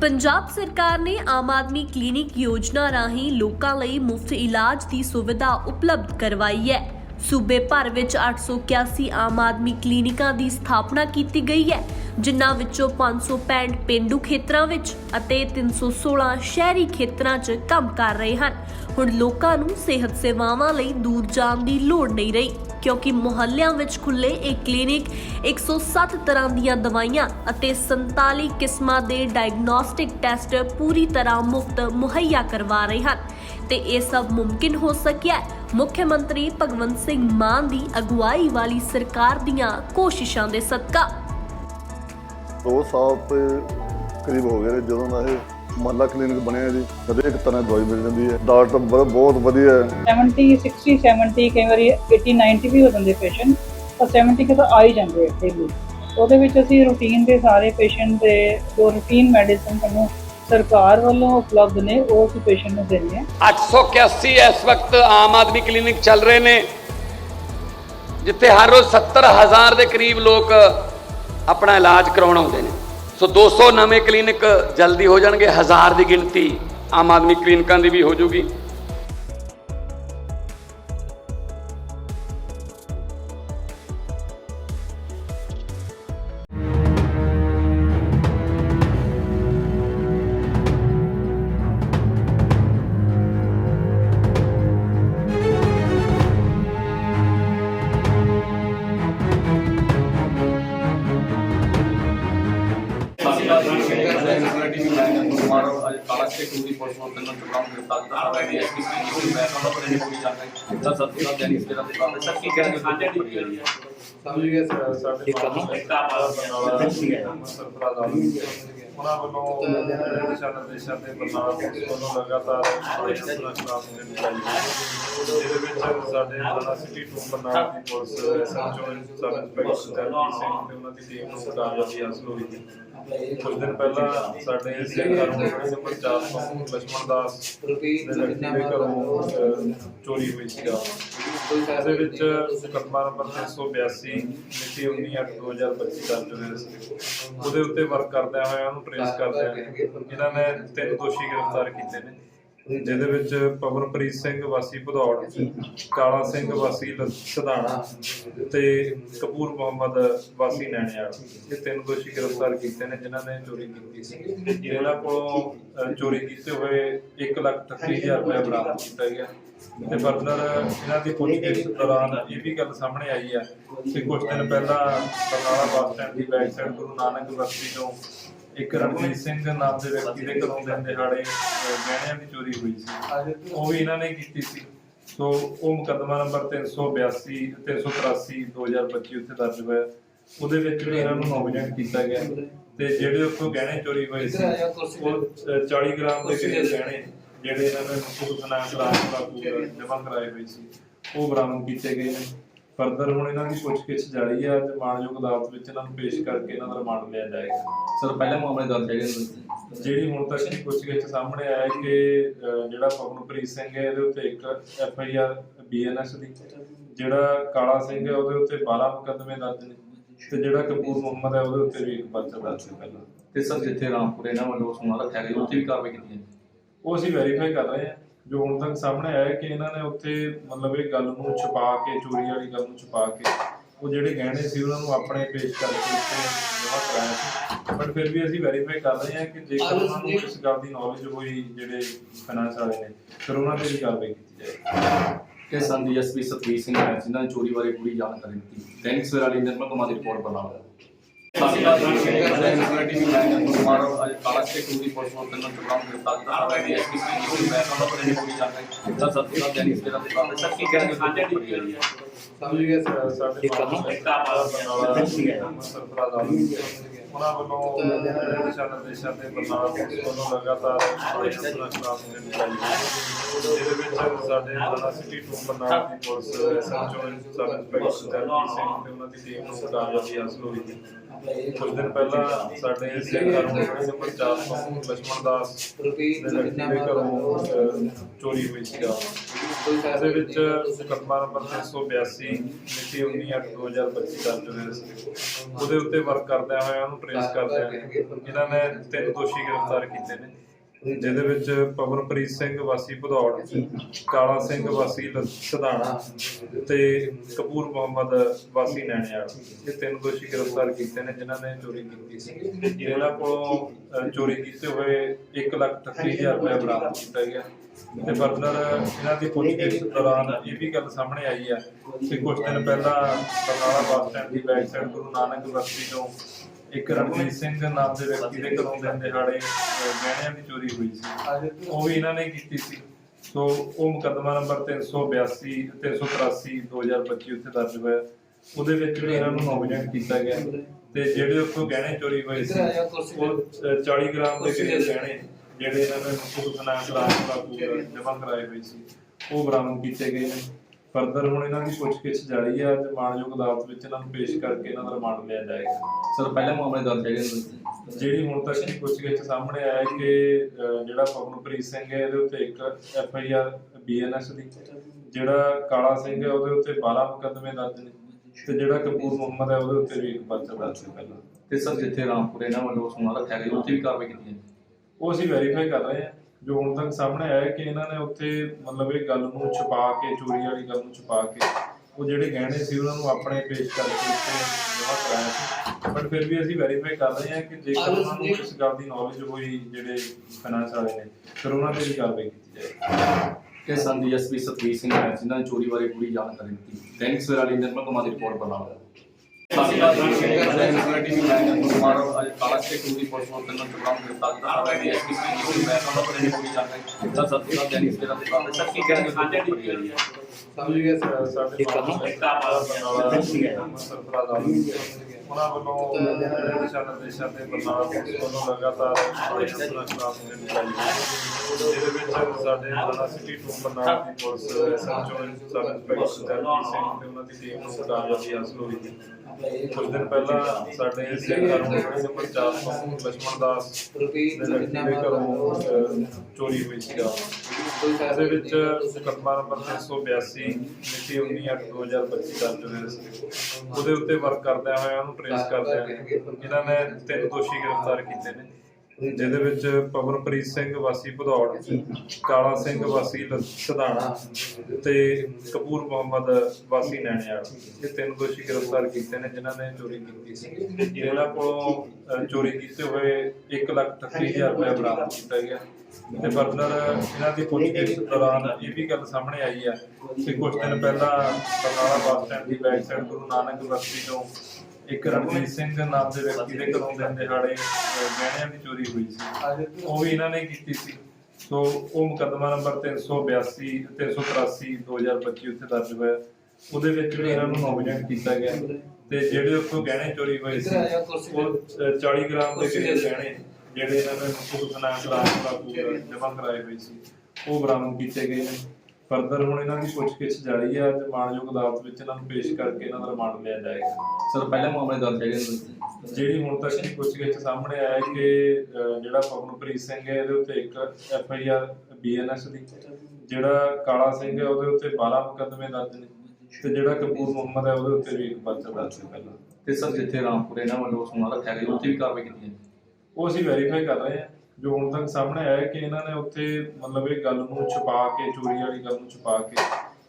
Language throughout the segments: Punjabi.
ਪੰਜਾਬ ਸਰਕਾਰ ਨੇ ਆਮ ਆਦਮੀ ਕਲੀਨਿਕ ਯੋਜਨਾ ਰਾਹੀਂ ਲੋਕਾਂ ਲਈ ਮੁਫਤ ਇਲਾਜ ਦੀ ਸੁਵਿਧਾ ਉਪਲਬਧ ਕਰਵਾਈ ਹੈ। ਸੂਬੇ ਭਰ ਵਿੱਚ 881 ਆਮ ਆਦਮੀ ਕਲੀਨਿਕਾਂ ਦੀ ਸਥਾਪਨਾ ਕੀਤੀ ਗਈ ਹੈ। ਜਿਨ੍ਹਾਂ ਵਿੱਚੋਂ 565 ਪਿੰਡੂ ਖੇਤਰਾਂ ਵਿੱਚ ਅਤੇ 316 ਸ਼ਹਿਰੀ ਖੇਤਰਾਂ 'ਚ ਕੰਮ ਕਰ ਰਹੇ ਹਨ। ਹੁਣ ਲੋਕਾਂ ਨੂੰ ਸਿਹਤ ਸੇਵਾਵਾਂ ਲਈ ਦੂਰ ਜਾਣ ਦੀ ਲੋੜ ਨਹੀਂ ਰਹੀ, ਕਿਉਂਕਿ ਮੁਹੱਲਿਆਂ ਵਿੱਚ ਖੁੱਲੇ ਇਹ ਕਲੀਨਿਕ 107 ਤਰ੍ਹਾਂ ਦੀਆਂ ਦਵਾਈਆਂ ਅਤੇ 47 ਕਿਸਮਾਂ ਦੇ ਡਾਇਗਨੋਸਟਿਕ ਟੈਸਟ ਪੂਰੀ ਤਰ੍ਹਾਂ ਮੁਫਤ ਮੁਹੱਈਆ ਕਰਵਾ ਰਹੇ ਹਨ। ਤੇ ਇਹ ਸਭ ਮੁਮਕਿਨ ਹੋ ਸਕਿਆ ਮੁੱਖ ਮੰਤਰੀ ਭਗਵੰਤ ਸਿੰਘ ਮਾਨ ਦੀ ਅਗਵਾਈ ਵਾਲੀ ਸਰਕਾਰ ਦੀਆਂ ਕੋਸ਼ਿਸ਼ਾਂ ਦੇ ਸਦਕਾ ਦੋ ਸਾਲ ਤੇ ਕਰੀਬ ਹੋ ਗਏ ਨੇ ਜਦੋਂ ਦਾ ਇਹ ਮਹੱਲਾ ਕਲੀਨਿਕ ਬਣਿਆ ਜੀ। ਹਰੇਕ ਤਰ੍ਹਾਂ ਦੀ ਦਵਾਈ ਮਿਲ ਜਾਂਦੀ ਹੈ। ਡਾਕਟਰ ਬਹੁਤ ਵਧੀਆ ਹੈ। 70 60 70 ਕਈ ਵਾਰੀ 80 90 ਵੀ ਹੋ ਜਾਂਦੇ ਪੇਸ਼ੈਂਟ ਪਰ 70 ਕੇ ਤਾਂ ਆ ਹੀ ਜਾਂਦੇ ਆ ਡੇਲੀ ਉਹਦੇ ਵਿੱਚ ਅਸੀਂ ਰੂਟੀਨ ਦੇ ਸਾਰੇ ਪੇਸ਼ੈਂਟ ਦੇ ਜੋ ਰੂਟੀਨ ਮੈਡੀਸਨ ਸਾਨੂੰ ਸਰਕਾਰ ਵੱਲੋਂ ਉਪਲਬਧ ਨੇ ਉਹ ਅਸੀਂ ਪੇਸ਼ੈਂਟ ਨੂੰ ਦਿੰਦੇ ਹਾਂ। 881 ਇਸ ਵਕਤ ਆਮ ਆਦਮੀ ਕਲੀਨਿਕ ਚੱਲ ਰਹੇ ਨੇ ਜਿੱਥੇ ਹਰ ਰੋਜ਼ 70000 ਦੇ ਕਰੀਬ ਲੋਕ ਆਪਣਾ ਇਲਾਜ ਕਰਾਉਣ ਆਉਂਦੇ ਨੇ। ਸੋ 200 ਨਵੇਂ ਕਲੀਨਿਕ ਜਲਦੀ ਹੋ ਜਾਣਗੇ, ਹਜ਼ਾਰ ਦੀ ਗਿਣਤੀ ਆਮ ਆਦਮੀ ਕਲੀਨਿਕਾਂ ਦੀ ਵੀ ਹੋ ਜੂਗੀ ਸਮਝ ਗਏ ਸਰ ਸਾਡੇ ਉਹਨਾਂ ਵੱਲੋਂ ਦਿਸ਼ਾ ਨਿਰਦੇਸ਼ਾਂ ਤੇ ਬਰਨਾਲਾ ਪੁਲਿਸ ਵੱਲੋਂ ਲਗਾਤਾਰ ਆਪਰੇਸ਼ਨ ਸੁਰੱਖਿਆ ਦੇ ਜਿਹਦੇ ਵਿੱਚ ਸਾਡੇ ਬਰਨਾਲਾ ਸਿਟੀ ਟੂ ਬਰਨਾਲਾ ਦੀ ਪੁਲਿਸ ਸਰਚੋਨ ਸਬ ਇੰਸਪੈਕਟਰ ਸਰਜੀਤ ਸਿੰਘ ਤੇ ਉਹਨਾਂ ਦੀ ਟੀਮ ਨੂੰ ਕਾਮਯਾਬੀ ਹਾਸਲ ਹੋਈ ਕੁਝ ਦਿਨ ਪਹਿਲਾਂ ਸਾਡੇ ਸਿੰਘ ਹਰਮਨ ਨੰਬਰ 4 ਤੋਂ ਲక్ష్మణ ਦਾਸ ਦੇ ਘਰੋਂ ਚੋਰੀ ਹੋਈ ਸੀਗਾ। ਇਹਦੇ ਵਿੱਚ ਮੁਕੱਦਮਾ ਨੰਬਰ 382 ਮਿਤੀ 19/8/2025 ਦਰਜ ਹੋਇਆ ਸੀ। ਉਹਦੇ ਉੱਤੇ ਵਰਕ ਕਰਦਿਆਂ ਹੋਇਆ ਉਹਨੂੰ ਟ੍ਰੇਸ ਕਰਦਿਆਂ ਇਹਨਾਂ ਨੇ ਤਿੰਨ ਦੋਸ਼ੀ ਗ੍ਰਿਫਤਾਰ ਕੀਤੇ ਨੇ। ਜਿਹਦੇ ਵਿੱਚ ਪਵਨਪ੍ਰੀਤ ਸਿੰਘ ਵਾਸੀ ਭਦੌੜ ਕਾਲਾ ਸਿੰਘ ਵਾਸੀ ਸਧਾਣਾ ਤੇ ਕਪੂਰ ਮੁਹੰਮਦ ਵਾਸੀ ਨੈਣਿਆਲ ਇਹ ਤਿੰਨ ਦੋਸ਼ੀ ਗ੍ਰਿਫਤਾਰ ਕੀਤੇ ਨੇ ਜਿਨ੍ਹਾਂ ਨੇ ਚੋਰੀ ਕੀਤੀ ਸੀ। ਇਹਨਾਂ ਕੋਲੋਂ ਚੋਰੀ ਕੀਤੇ ਹੋਏ 138000 ਰੁਪਏ ਬਰਾਮਦ ਕੀਤਾ ਗਿਆ। ਤੇ ਫਰਦਰ ਇਹਨਾਂ ਦੀ ਪੁੱਛਗਿੱਛ ਦੌਰਾਨ ਇਹ ਵੀ ਗੱਲ ਸਾਹਮਣੇ ਆਈ ਹੈ ਕਿ ਕੁਝ ਦਿਨ ਪਹਿਲਾਂ ਬਰਨਾਲਾ ਬੱਸ ਸਟੈਂਡ ਦੀ ਬੈਕ ਸਾਈਡ ਗੁਰੂ ਨਾਨਕ ਬਸਤੀ ਤੋਂ ਇੱਕ ਰਣਜੀਤ ਸਿੰਘ ਨਾਮ ਦੇ ਵਿਅਕਤੀ ਦੇ ਘਰੋਂ ਦਿਨ ਦਿਹਾੜੇ ਗਹਿਣਿਆਂ ਦੀ ਚੋਰੀ ਹੋਈ ਸੀ। ਉਹ ਵੀ ਇਹਨਾਂ ਨੇ ਕੀਤੀ ਸੀ। ਸੋ ਉਹ ਮੁਕੱਦਮਾ ਨੰਬਰ 382 383 2025 ਉੱਥੇ ਦਰਜ ਹੋਇਆ। ਉਹਦੇ ਵਿੱਚ ਵੀ ਇਹਨਾਂ ਨੂੰ ਨੋਮੀਨੇਟ ਕੀਤਾ ਗਿਆ। ਤੇ ਜਿਹੜੇ ਉੱਥੋਂ ਗਹਿਣੇ ਚੋਰੀ ਹੋਏ ਸੀ, ਉਹ 40 ਗ੍ਰਾਮ ਦੇ ਕਰੀਬ ਗਹਿਣੇ, ਜਿਹੜੇ ਇਹਨਾਂ ਨੇ ਮੁਕੂਲ ਫਾਈਨਾਂਸ ਰਾਜ ਜਮ੍ਹਾਂ ਕਰਾਏ ਹੋਏ ਸੀ, ਉਹ ਬਰਾਮਦ ਕੀਤੇ ਗਏ ਨੇ। ਫਰਦਰ ਹੁਣ ਇਹਨਾਂ ਦੀ ਪੁੱਛਗਿੱਛ ਜਾਰੀ ਹੈ ਤੇ ਮਾਨਯੋਗ ਅਦਾਲਤ ਵਿੱਚ ਇਹਨਾਂ ਨੂੰ ਪੇਸ਼ ਕਰਕੇ ਇਹਨਾਂ ਦਾ ਰਿਮਾਂਡ ਲਿਆ ਜਾਏਗਾ। ਸਰ ਪਹਿਲੇ ਮਾਮਲੇ ਦਰਜ ਹੈਗੇ। ਜਿਹੜੀ ਹੁਣ ਤੱਕ ਦੀ ਪੁੱਛਗਿੱਛ ਸਾਹਮਣੇ ਆਇਆ ਹੈ ਕਿ ਜਿਹੜਾ ਪਵਨਪ੍ਰੀਤ ਸਿੰਘ ਹੈ ਇਹਦੇ ਉੱਤੇ ਇੱਕ ਐਫ ਆਈ ਆਰ ਬੀਐਨਐਸ ਦੀ ਜਿਹੜਾ ਕਾਲਾ ਸਿੰਘ ਹੈ ਉਹਦੇ ਉੱਤੇ 12 ਮੁਕੱਦਮੇ ਦਰਜ ਨੇ ਤੇ ਜਿਹੜਾ ਕਪੂਰ ਮੁਹੰਮਦ ਹੈ ਉਹਦੇ ਉੱਤੇ ਵੀ ਇੱਕ ਪਰਚਾ ਦਰਜ ਹੈ ਪਹਿਲਾਂ। ਤੇ ਸਰ ਜਿੱਥੇ ਰਾਮਪੁਰ ਇਹਨਾਂ ਵੱਲੋਂ ਸੋਨਾ ਰੱਖਿਆ ਗਿਆ ਉੱਥੇ ਵੀ ਕਾਰਵਾਈ ਕੀਤੀ ਹੈ? ਉਹ ਅਸੀਂ ਵੈਰੀਫਾਈ ਕਰ ਰਹੇ ਹਾਂ। ਜੋ ਹੁਣ ਤੱਕ ਸਾਹਮਣੇ ਆਇਆ ਹੈ ਕਿ ਇਹਨਾਂ ਨੇ ਉੱਥੇ ਮਤਲਬ ਇਹ ਗੱਲ ਨੂੰ ਛੁਪਾ ਕੇ ਚੋਰੀ ਵਾਲੀ ਗੱਲ ਨੂੰ ਛੁਪਾ ਕੇ ਉਹ ਜਿਹੜੇ ਗਹਿਣੇ ਸੀ ਉਹਨਾਂ ਨੂੰ ਆਪਣੇ ਪੇਸ਼ ਕਰਕੇ ਉੱਤੇ ਜਮ੍ਹਾਂ ਕਰਾਇਆ ਸੀ। ਬਟ ਫਿਰ ਵੀ ਅਸੀਂ ਵੈਰੀਫਾਈ ਕਰ ਰਹੇ ਹਾਂ ਕਿ ਜੇਕਰ ਉਹਨਾਂ ਨੂੰ ਇਸ ਗੱਲ ਦੀ ਨੌਲੇਜ ਹੋਈ ਜਿਹੜੇ ਫਾਈਨਾਂਸ ਵਾਲੇ ਨੇ ਫਿਰ ਉਹਨਾਂ ਤੇ ਵੀ ਕਾਰਵਾਈ ਕੀਤੀ ਜਾਏਗੀ। ਕਿ ਸਨ ਡੀਐਸਪੀ ਸਤਵੀਰ ਸਿੰਘ ਹੈ ਜਿਨ੍ਹਾਂ ਨੇ ਚੋਰੀ ਬਾਰੇ ਪੂਰੀ ਜਾਣਕਾਰੀ ਦਿੱਤੀ। ਦੈਨਿਕ ਸਵੇਰਾ ਲਈ ਨਿਰਮਲ ਕੁਮਾਰ ਦੀ ਰਿਪੋਰਟ ਬਣਾ ਉਹਨਾਂ ਵੱਲੋਂ ਦਿਸ਼ਾ ਨਿਰਦੇਸ਼ਾਂ ਦੇ ਬਰਨਾਲਾ ਪੁਲਿਸ ਵੱਲੋਂ ਲਗਾਤਾਰ ਆਪਰੇਸ਼ਨ ਸਟਾਫ ਨੂੰ ਨਿਕਾਲੀ ਜਿਹਦੇ ਵਿੱਚ ਸਾਡੇ ਬਰਨਾਲਾ ਸਿਟੀ ਟੂ ਬਰਨਾਲਾ ਦੀ police SHO sub inspector Jarnail Singh ਤੇ ਉਹਨਾਂ ਦੀ ਟੀਮ ਨੂੰ ਕਾਮਯਾਬੀ ਹਾਸਲ ਹੋਈ ਕੁਝ ਦਿਨ ਪਹਿਲਾਂ ਸਾਡੇ ਸਿਆਣਾ ਰੋਡ ਦੇ ਪ੍ਰਚਾਰ ਤੋਂ ਲਛਮਣ ਦਾਸ ਦੇ ਦੇ ਘਰੋਂ ਅਹ, ਚੋਰੀ ਹੋਈ ਸੀਗਾ ਇਸ ਦੇ ਵਿੱਚ ਮੁਕੱਦਮਾ ਨੰਬਰ 382 ਮਿਤੀ 19/2025 ਦਰਜ ਹੋਇਆ ਉਹਦੇ ਉੱਤੇ ਵਰਕ ਕਰਦਿਆਂ ਹੋਇਆ ਉਹਨੂੰ ਟ੍ਰੇਸ ਕਰਦਿਆਂ ਇਹਨਾਂ ਨੇ ਤਿੰਨ ਦੋਸ਼ੀ ਗ੍ਰਿਫਤਾਰ ਕੀਤੇ ਨੇ। ਜਿਹਦੇ ਵਿੱਚ ਪਵਨਪ੍ਰੀਤ ਸਿੰਘ, ਵਾਸੀ ਭਦੌੜ, ਕਾਲਾ ਸਿੰਘ, ਵਾਸੀ ਸਧਾਣਾ ਤੇ ਕਪੂਰ ਮੁਹੰਮਦ, ਵਾਸੀ ਨੈਣਿਆਲ। ਇਹ ਤਿੰਨ ਦੋਸ਼ੀ ਗ੍ਰਿਫਤਾਰ ਕੀਤੇ ਨੇ, ਜਿਨ੍ਹਾਂ ਨੇ ਚੋਰੀ ਕੀਤੀ ਸੀ। ਇਹਨਾਂ ਕੋਲੋਂ ਚੋਰੀ ਕੀਤੇ ਹੋਏ 138000 ਰੁਪਏ ਬਰਾਮਦ ਕੀਤਾ ਗਿਆ। ਤੇ ਫਰਦਰ ਇਹਨਾਂ ਦੀ ਪੁੱਛਗਿੱਛ ਦੌਰਾਨ ਇਹ ਵੀ ਗੱਲ ਸਾਹਮਣੇ ਆਈ ਆ ਕਿ ਕੁਝ ਦਿਨ ਪਹਿਲਾਂ ਬਰਨਾਲਾ ਬੱਸ ਸਟੈਂਡ ਦੀ ਬੈਕ ਸਾਈਡ ਗੁਰੂ ਨਾਨਕ ਬਸਤੀ ਤੋਂ ਇੱਕ ਰਣਜੀਤ ਸਿੰਘ ਨਾਮ ਦੇ ਵਿਅਕਤੀ ਦੇ ਘਰੋਂ ਦਿਨ ਦਿਹਾੜੇ ਗਹਿਣਿਆਂ ਦੀ ਚੋਰੀ ਹੋਈ ਸੀ। ਉਹ ਵੀ ਇਹਨਾਂ ਨੇ ਕੀਤੀ ਸੀ। ਸੋ ਉਹ ਮੁਕੱਦਮਾ ਨੰਬਰ 382 383 2025 ਉੱਤੇ ਦਰਜ ਹੋਇਆ। ਉਹਦੇ ਵਿੱਚ ਵੀ ਇਹਨਾਂ ਨੂੰ ਨੋਮੀਨੇਟ ਕੀਤਾ ਗਿਆ। ਤੇ ਜਿਹੜੇ ਉੱਥੋਂ ਗਹਿਣੇ ਚੋਰੀ ਹੋਏ ਸੀ, ਉਹ 40 ਗ੍ਰਾਮ ਦੇ ਕਰੀਬ ਗਹਿਣੇ ਜਿਹੜੇ ਇਹਨਾਂ ਨੇ ਮੁਕਤ ਫਾਈਨਾਂਸ ਰਾਜ ਦਾ ਜਮ੍ਹਾਂ ਕਰਾਏ ਹੋਏ ਸੀ, ਉਹ ਬਰਾਮਦ ਕੀਤੇ ਗਏ ਨੇ। ਫਰਦਰ ਹੁਣ ਇਹਨਾਂ ਦੀ ਪੁੱਛਗਿੱਛ ਜਾਰੀ ਹੈ ਤੇ ਮਾਨਯੋਗ ਅਦਾਲਤ ਵਿੱਚ ਇਹਨਾਂ ਨੂੰ ਪੇਸ਼ ਕਰਕੇ ਇਹਨਾਂ ਦਾ ਰਿਮਾਂਡ ਲਿਆ ਜਾਏਗਾ। ਸਰ ਪਹਿਲਾ ਮਾਮਲੇ ਦਰਜ ਹੈਗੇ ਨੇ? ਜਿਹੜੀ ਹੁਣ ਤੱਕ ਦੀ ਪੁੱਛਗਿੱਛ ਸਾਹਮਣੇ ਆਇਆ ਹੈ ਕਿ ਅਹ, ਜਿਹੜਾ ਪਵਨਪ੍ਰੀਤ ਸਿੰਘ ਹੈ ਇਹਦੇ ਉੱਤੇ ਇੱਕ ਐਫ ਆਈ ਆਰ ਬੀਐਨਐਸ ਦੀ ਜਿਹੜਾ ਕਾਲਾ ਸਿੰਘ ਹੈ ਉਹਦੇ ਉੱਤੇ 12 ਮੁਕੱਦਮੇ ਦਰਜ ਨੇ ਤੇ ਜਿਹੜਾ ਕਪੂਰ ਮੁਹੰਮਦ ਹੈ ਉਹਦੇ ਉੱਤੇ ਵੀ ਇੱਕ ਪਰਚਾ ਦਰਜ ਹੈ ਪਹਿਲਾਂ। ਤੇ ਸਰ ਜਿੱਥੇ ਰਾਮਪੁਰ ਇਹਨਾਂ ਵੱਲੋਂ ਸੋਨਾ ਰੱਖਿਆ ਗਿਆ ਉੱਥੇ ਵੀ ਕਾਰਵਾਈ ਕੀਤੀ ਹੈ? ਉਹ ਅਸੀਂ ਵੈਰੀਫਾਈ ਕਰ ਰਹੇ ਹਾਂ। ਜੋ ਹੁਣ ਤੱਕ ਸਾਹਮਣੇ ਆਇਆ ਹੈ ਕਿ ਇਹਨਾਂ ਨੇ ਉੱਥੇ ਮਤਲਬ ਇਹ ਗੱਲ ਨੂੰ ਛੁਪਾ ਕੇ, ਚੋਰੀ ਵਾਲੀ ਗੱਲ ਨੂੰ ਛੁਪਾ ਕੇ ਉਹ ਜਿਹੜੇ ਗਹਿਣੇ ਸੀ ਉਹਨਾਂ ਨੂੰ ਆਪਣੇ ਪੇਸ਼ ਕਰਕੇ ਉੱਥੇ ਜਮ੍ਹਾਂ ਕਰਾਇਆ ਸੀ। ਬਟ ਫਿਰ ਵੀ ਅਸੀਂ ਵੈਰੀਫਾਈ ਕਰ ਰਹੇ ਹਾਂ ਕਿ ਜੇਕਰ ਉਹਨਾਂ ਨੂੰ ਇਸ ਗੱਲ ਦੀ ਨੌਲੇਜ ਹੋਈ ਜਿਹੜੇ ਫਾਈਨਾਂਸ ਵਾਲੇ ਨੇ, ਫਿਰ ਉਹਨਾਂ ਤੇ ਵੀ ਕਾਰਵਾਈ ਕੀਤੀ ਜਾਏਗੀ। ਇਹ ਸਨ ਡੀਐਸਪੀ ਸਤਵੀਰ ਸਿੰਘ ਹੈ ਜਿਨ੍ਹਾਂ ਨੇ ਚੋਰੀ ਬਾਰੇ ਪੂਰੀ ਜਾਣਕਾਰੀ ਦਿੱਤੀ। ਦੈਨਿਕ ਸਵੇਰਾ ਨਿਰਮਲ ਕੁਮਾਰ ਦੀ ਰਿਪੋਰਟ ਬਣਾ ਉਹਨਾਂ ਪਰ ਪੂਰੀ ਜਾਣਕਾਰੀ ਸਰ ਸਰ ਦਾ ਦੈਨਿਕ ਸਵੇਰਾ ਦੇ ਬਾਰੇ ਸਰ ਕੀ ਕਹਿਣਗੇ ਸਾਂਝਾ ਟੀਵੀ ਸਾਡੇ ਸਰਫਰਾਜ਼ ਆਲਮ ਉਹਨਾਂ ਵੱਲੋਂ ਜਿਹੜੇ ਦਿਸ਼ਾ ਨਿਰਦੇਸ਼ਾਂ ਤੇ ਬਰਨਾਲਾ ਪੁਲਿਸ ਵੱਲੋਂ ਲਗਾਤਾਰ ਪ੍ਰਯਤਨ ਸਟਾਫ ਨੇ ਚਲਾਈ ਜਿਹਦੇ ਵਿੱਚ ਸਾਡੇ ਬਰਨਾਲਾ ਸਿਟੀ ਟੂ ਬਰਨਾਲਾ ਦੀ police SHO sub inspector Jagjit Singh ਤੇ ਉਹਨਾਂ ਦੀ ਟੀਮ ਨੂੰ ਕਾਮਯਾਬੀ ਹਾਸਲ ਹੋਈ ਕੁਝ ਦਿਨ ਪਹਿਲਾਂ ਸਾਡੇ ਸਿੰਘ ਹਰਮੋਹਨ ਨੰਬਰ 4 ਤੋਂ ਲక్ష్మణ ਦਾਸ ਦੇ ਚੋਰੀ ਹੋਈ ਸੀਗਾ ਉਹਦੇ ਵਿੱਚ ਮੁਕੱਦਮਾ ਨੰਬਰ 382 ਮਿਤੀ 19/2025 ਦਰਜ ਹੋਇਆ ਸੀ। ਉਹਦੇ ਉੱਤੇ ਵਰਕ ਕਰਦਿਆਂ ਹੋਇਆ ਉਹਨੂੰ ਟ੍ਰੇਸ ਕਰਦਿਆਂ ਨੇ ਇਹਨਾਂ ਨੇ ਤਿੰਨ ਦੋਸ਼ੀ ਗ੍ਰਿਫਤਾਰ ਕੀਤੇ ਨੇ। ਜਿਹਦੇ ਵਿੱਚ ਪਵਨਪ੍ਰੀਤ ਸਿੰਘ, ਵਾਸੀ ਭਦੌੜ, ਕਾਲਾ ਸਿੰਘ, ਵਾਸੀ ਸਧਾਣਾ ਤੇ ਕਪੂਰ ਮੁਹੰਮਦ, ਵਾਸੀ ਨੈਣਿਆਲ। ਇਹ ਤਿੰਨ ਦੋਸ਼ੀ ਗ੍ਰਿਫਤਾਰ ਕੀਤੇ ਨੇ, ਜਿਨ੍ਹਾਂ ਨੇ ਚੋਰੀ ਕੀਤੀ ਸੀ। ਇਹਨਾਂ ਕੋਲੋਂ ਚੋਰੀ ਕੀਤੇ ਹੋਏ 138000 ਰੁਪਏ ਬਰਾਮਦ ਕੀਤਾ ਗਿਆ। ਤੇ ਫਰਦਰ ਇਹਨਾਂ ਦੀ ਪੁੱਛਗਿੱਛ ਦੌਰਾਨ ਇਹ ਵੀ ਗੱਲ ਸਾਹਮਣੇ ਆਈ ਆ ਕਿ ਕੁਝ ਦਿਨ ਪਹਿਲਾਂ ਬਰਨਾਲਾ ਬੱਸ ਸਟੈਂਡ ਦੀ ਬੈਕ ਸਾਈਡ ਗੁਰੂ ਨਾਨਕ ਬਸਤੀ ਤੋਂ ਇੱਕ ਰਣਜੀਤ ਸਿੰਘ ਨਾਮ ਦੇ ਵਿਅਕਤੀ ਦੇ ਘਰੋਂ ਦਿਨ ਦਿਹਾੜੇ ਗਹਿਣਿਆਂ ਦੀ ਚੋਰੀ ਹੋਈ ਸੀ। ਉਹ ਵੀ ਇਹਨਾਂ ਨੇ ਕੀਤੀ ਸੀ। ਸੋ ਉਹ ਮੁਕੱਦਮਾ ਨੰਬਰ 382 383 2025 ਉੱਤੇ ਦਰਜ ਹੋਇਆ। ਉਹਦੇ ਵਿੱਚ ਵੀ ਇਹਨਾਂ ਨੂੰ ਨੋਮੀਨੇਟ ਕੀਤਾ ਗਿਆ। ਤੇ ਜਿਹੜੇ ਉੱਥੋਂ ਗਹਿਣੇ ਚੋਰੀ ਹੋਏ ਸੀ ਉਹ ਅਹ, 40 ਗ੍ਰਾਮ ਦੇ ਕਰੀਬ ਗਹਿਣੇ ਜਿਹੜੇ ਇਹਨਾਂ ਨੇ ਰਾਜ ਦਾ ਜਮ੍ਹਾਂ ਕਰਾਏ ਹੋਏ ਸੀ ਉਹ ਬਰਾਮਦ ਕੀਤੇ ਗਏ ਨੇ। ਫਰਦਰ ਹੁਣ ਇਹਨਾਂ ਦੀ ਪੁੱਛਗਿੱਛ ਜਾਰੀ ਹੈ ਤੇ ਮਾਨਯੋਗ ਅਦਾਲਤ ਵਿੱਚ ਇਹਨਾਂ ਨੂੰ ਪੇਸ਼ ਕਰਕੇ ਇਹਨਾਂ ਦਾ ਰਿਮਾਂਡ ਲਿਆ ਜਾਏਗਾ। ਸਰ ਪਹਿਲਾ ਮਾਮਲੇ ਦਰਜ ਹੈਗੇ ਨੇ? ਜਿਹੜੀ ਹੁਣ ਤੱਕ ਦੀ ਪੁੱਛਗਿੱਛ ਸਾਹਮਣੇ ਆਇਆ ਹੈ ਕਿ ਜਿਹੜਾ ਪਵਨਪ੍ਰੀਤ ਸਿੰਘ ਹੈ ਇਹਦੇ ਉੱਤੇ ਇੱਕ ਐਫ ਆਈ ਆਰ ਬੀਐਨਐਸ ਦੀ ਜਿਹੜਾ ਕਾਲਾ ਸਿੰਘ ਹੈ ਉਹਦੇ ਉੱਤੇ 12 ਮੁਕੱਦਮੇ ਦਰਜ ਨੇ ਤੇ ਜਿਹੜਾ ਕਪੂਰ ਮੁਹੰਮਦ ਹੈ ਉਹਦੇ ਉੱਤੇ ਵੀ ਇੱਕ ਪਰਚਾ ਦਰਜ ਹੈ ਪਹਿਲਾਂ। ਤੇ ਸਰ ਜਿੱਥੇ ਰਾਮਪੁਰ ਇਹਨਾਂ ਵੱਲੋਂ ਸੋਨਾ ਰੱਖਿਆ ਗਿਆ ਉੱਥੇ ਵੀ ਕਾਰਵਾਈ ਕੀਤੀ ਹੈ? ਉਹ ਅਸੀਂ ਵੈਰੀਫਾਈ ਕਰ ਰਹੇ ਹਾਂ। ਜੋ ਹੁਣ ਤੱਕ ਸਾਹਮਣੇ ਆਇਆ ਕਿ ਇਹਨਾਂ ਨੇ ਉੱਥੇ ਮਤਲਬ ਇਹ ਗੱਲ ਨੂੰ ਛੁਪਾ ਕੇ ਚੋਰੀ ਵਾਲੀ ਗੱਲ ਨੂੰ ਛੁਪਾ ਕੇ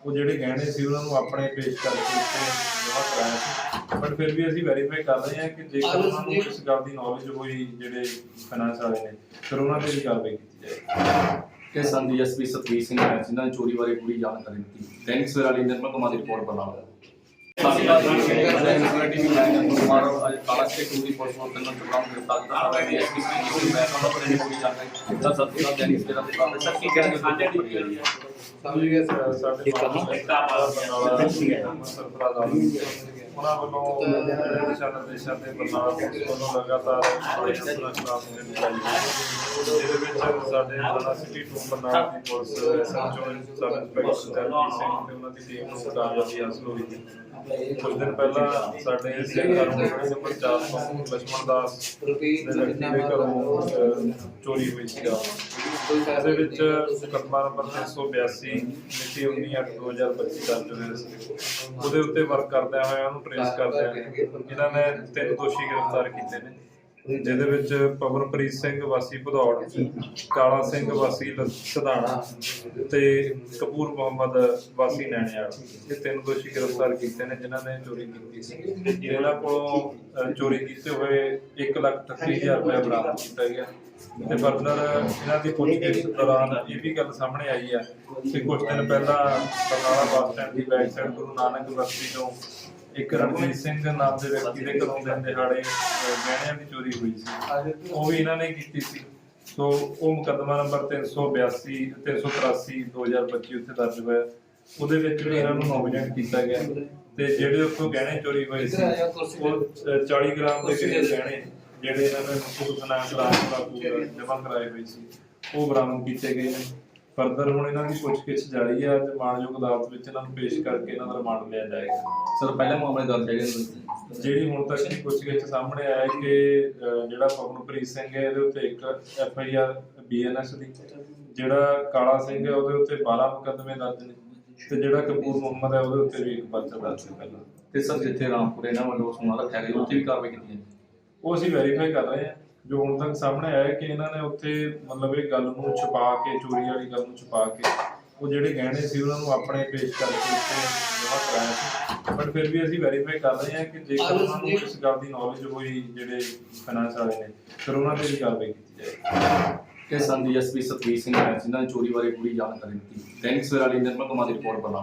ਉਹ ਜਿਹੜੇ ਗਹਿਣੇ ਸੀ ਉਹਨਾਂ ਨੂੰ ਆਪਣੇ ਪੇਸ਼ ਕਰਕੇ ਉੱਥੇ ਜਮ੍ਹਾਂ ਕਰਾਇਆ ਸੀ। ਬਟ ਫਿਰ ਵੀ ਅਸੀਂ ਵੈਰੀਫਾਈ ਕਰ ਰਹੇ ਹਾਂ ਕਿ ਜੇਕਰ ਉਹਨਾਂ ਨੂੰ ਇਸ ਗੱਲ ਦੀ ਨੌਲੇਜ ਹੋਈ ਜਿਹੜੇ ਫਾਈਨਾਂਸ ਵਾਲੇ ਨੇ ਫਿਰ ਉਹਨਾਂ ਤੇ ਵੀ ਕਾਰਵਾਈ ਕੀਤੀ ਜਾਏਗੀ। ਇਹ ਸਨ ਡੀਐਸਪੀ ਸਤਵੀਰ ਸਿੰਘ ਹੈ ਜਿਨ੍ਹਾਂ ਨੇ ਚੋਰੀ ਬਾਰੇ ਪੂਰੀ ਜਾਣਕਾਰੀ ਦਿੱਤੀ। ਦੈਨਿਕ ਸਵੇਰਾ ਲਈ ਨਿਰਮਲ ਕੁਮਾਰ ਦੀ ਰਿਪੋਰਟ ਬਣਾ ਸਾਡੀ ਦਾ ਟੀਵੀ ਲਾਈਨ ਨੂੰ ਮਾਰੋ ਅੱਜ ਕਾਲਾ ਸੇ ਕੁੜੀ ਪੁਲਿਸ ਉਹਨਾਂ ਵੱਲੋਂ ਦਿਸ਼ਾ ਨਿਰਦੇਸ਼ਾਂ ਤੇ ਬਰਨਾਲਾ ਪੁਲਿਸ ਵੱਲੋਂ ਲਗਾਤਾਰ ਆਪਰੇਸ਼ਨ ਖਰਾਬ ਹੋ। ਜਿਹਦੇ ਵਿੱਚ ਸਾਡੇ ਬਰਨਾਲਾ ਸਿਟੀ ਟੂ ਬਰਨਾਲਾ ਦੀ ਪੁਲਿਸ ਸਰਚੋਨ ਸਬ ਇੰਸਪੈਕਟਰ ਸਰਜੀਤ ਸਿੰਘ ਤੇ ਉਹਨਾਂ ਦੀ ਟੀਮ ਨੂੰ ਕਾਰਵਾਈ ਹਾਸਲ ਹੋਈ ਕੁਝ ਦਿਨ ਪਹਿਲਾਂ ਸਾਡੇ ਸਿੰਘ ਹਰਮੋਹਨ ਨੰਬਰ 4 ਤੋਂ ਲక్ష్మణ ਦਾਸ ਦੇ ਘਰੋਂ ਚੋਰੀ ਹੋਈ ਸੀ। ਸੀਗਾ ਇਹਦੇ ਵਿੱਚ ਮੁਕੱਦਮਾ ਨੰਬਰ 382 ਮਿਤੀ 19/8/2025 ਦਰਜ ਹੋਇਆ ਸੀ ਉਹਦੇ ਉੱਤੇ ਵਰਕ ਕਰਦਿਆਂ ਹੋਇਆ ਉਹਨੂੰ ਟ੍ਰੇਸ ਕਰਦਿਆਂ ਇਹਨਾਂ ਨੇ ਤਿੰਨ ਦੋਸ਼ੀ ਗ੍ਰਿਫਤਾਰ ਕੀਤੇ ਨੇ। ਜਿਹਦੇ ਵਿੱਚ ਪਵਨਪ੍ਰੀਤ ਸਿੰਘ ਵਾਸੀ ਭਦੌੜ, ਕਾਲਾ ਸਿੰਘ ਵਾਸੀ ਸਧਾਣਾ ਤੇ ਕਪੂਰ ਮੁਹੰਮਦ ਵਾਸੀ ਨੈਣਿਆਲ। ਇਹ ਤਿੰਨ ਦੋਸ਼ੀ ਗ੍ਰਿਫਤਾਰ ਕੀਤੇ ਨੇ, ਜਿਨ੍ਹਾਂ ਨੇ ਚੋਰੀ ਕੀਤੀ ਸੀ। ਇਹਨਾਂ ਕੋਲੋਂ ਚੋਰੀ ਕੀਤੇ ਹੋਏ 138000 ਰੁਪਏ ਬਰਾਮਦ ਕੀਤਾ ਗਿਆ। ਤੇ ਫਰਦਰ ਇਹਨਾਂ ਦੀ ਪੁੱਛਗਿੱਛ ਦੌਰਾਨ ਇਹ ਵੀ ਗੱਲ ਸਾਹਮਣੇ ਆਈ ਆ ਕਿ ਕੁਝ ਦਿਨ ਪਹਿਲਾਂ ਬਰਨਾਲਾ ਬੱਸ ਸਟੈਂਡ ਦੀ ਬੈਕ ਸਾਈਡ ਗੁਰੂ ਨਾਨਕ ਬਸਤੀ ਤੋਂ ਇੱਕ ਰਣਜੀਤ ਸਿੰਘ ਨਾਮ ਦੇ ਵਿਅਕਤੀ ਦੇ ਘਰੋਂ ਦਿਨ ਦਿਹਾੜੇ ਗਹਿਣਿਆਂ ਦੀ ਚੋਰੀ ਹੋਈ ਸੀ। ਉਹ ਵੀ ਇਹਨਾਂ ਨੇ ਕੀਤੀ ਸੀ। ਸੋ ਉਹ ਮੁਕੱਦਮਾ ਨੰਬਰ 382 383 2025 ਉੱਤੇ ਦਰਜ ਹੋਇਆ। ਉਹਦੇ ਵਿੱਚ ਵੀ ਇਹਨਾਂ ਨੂੰ ਨੋਮੀਨੇਟ ਕੀਤਾ ਗਿਆ। ਤੇ ਜਿਹੜੇ ਉੱਥੋਂ ਗਹਿਣੇ ਚੋਰੀ ਹੋਏ ਸੀ, ਉਹ 40 ਗ੍ਰਾਮ ਦੇ ਕਰੀਬ ਗਹਿਣੇ, ਜਿਹੜੇ ਇਹਨਾਂ ਨੇ ਮੁਕਤ ਫਾਈਨਾਂਸ ਰਾਜ ਜਮ੍ਹਾਂ ਕਰਾਏ ਹੋਏ ਸੀ, ਉਹ ਬਰਾਮਦ ਕੀਤੇ ਗਏ ਨੇ। ਫਰਦਰ ਹੁਣ ਇਹਨਾਂ ਦੀ ਪੁੱਛਗਿੱਛ ਜਾਰੀ ਹੈ ਤੇ ਮਾਨਯੋਗ ਅਦਾਲਤ ਵਿੱਚ ਇਹਨਾਂ ਨੂੰ ਪੇਸ਼ ਕਰਕੇ ਇਹਨਾਂ ਦਾ ਰਿਮਾਂਡ ਲਿਆ ਜਾਏਗਾ। ਸਰ ਪਹਿਲੇ ਮਾਮਲੇ ਦਰਜ ਹੈਗੇ ਨੇ ਜਿਹੜੀ ਹੁਣ ਤੱਕ ਦੀ ਪੁੱਛਗਿੱਛ ਸਾਹਮਣੇ ਆਇਆ ਹੈ ਕਿ ਅਹ, ਜਿਹੜਾ ਪਵਨਪ੍ਰੀਤ ਸਿੰਘ ਹੈ ਇਹਦੇ ਉੱਤੇ ਇੱਕ ਐਫ ਆਈ ਆਰ ਬੀਐਨਐਸ ਦੀ ਜਿਹੜਾ ਕਾਲਾ ਸਿੰਘ ਹੈ ਉਹਦੇ ਉੱਤੇ 12 ਮੁਕੱਦਮੇ ਦਰਜ ਨੇ ਤੇ ਜਿਹੜਾ ਕਪੂਰ ਮੁਹੰਮਦ ਹੈ ਉਹਦੇ ਉੱਤੇ ਵੀ ਇੱਕ ਪਰਚਾ ਦਰਜ ਹੈ ਪਹਿਲਾਂ। ਤੇ ਸਰ ਜਿੱਥੇ ਰਾਮਪੁਰ ਇਹਨਾਂ ਵੱਲੋਂ ਸੋਨਾ ਰੱਖਿਆ ਗਿਆ ਉੱਥੇ ਵੀ ਕਾਰਵਾਈ ਕੀਤੀ ਹੈ? ਉਹ ਅਸੀਂ ਵੈਰੀਫਾਈ ਕਰ ਰਹੇ ਹਾਂ। ਜੋ ਹੁਣ ਤੱਕ ਸਾਹਮਣੇ ਆਇਆ ਕਿ ਇਹਨਾਂ ਨੇ ਉੱਥੇ ਮਤਲਬ ਇਹ ਗੱਲ ਨੂੰ ਛੁਪਾ ਕੇ, ਚੋਰੀ ਵਾਲੀ ਗੱਲ ਨੂੰ ਛੁਪਾ ਕੇ, ਉਹ ਜਿਹੜੇ ਗਹਿਣੇ ਸੀ ਉਹਨਾਂ ਨੂੰ ਆਪਣੇ ਪੇਸ਼ ਕਰਕੇ ਉੱਥੇ ਜਮ੍ਹਾਂ ਕਰਾਇਆ ਸੀ। ਬਟ ਫਿਰ ਵੀ ਅਸੀਂ ਵੈਰੀਫਾਈ ਕਰ ਰਹੇ ਹਾਂ ਕਿ ਜੇਕਰ ਉਹਨਾਂ ਨੂੰ ਇਸ ਗੱਲ ਦੀ ਨੌਲੇਜ ਹੋਈ, ਜਿਹੜੇ ਫਾਈਨਾਂਸ ਵਾਲੇ ਨੇ, ਫਿਰ ਉਹਨਾਂ ਤੇ ਵੀ ਕਾਰਵਾਈ ਕੀਤੀ ਜਾਏਗੀ। ਇਹ ਸਨ ਡੀਐਸਪੀ ਸਤਵੀਰ ਸਿੰਘ ਹੈ ਜਿਨ੍ਹਾਂ ਨੇ ਚੋਰੀ ਬਾਰੇ ਪੂਰੀ ਜਾਣਕਾਰੀ ਦਿੱਤੀ। ਦੈਨਿਕ ਸਵੇਰਾ ਲਈ ਨਿਰਮਲ ਕੁਮਾਰ ਦੀ ਰਿਪੋਰਟ ਬਣਾ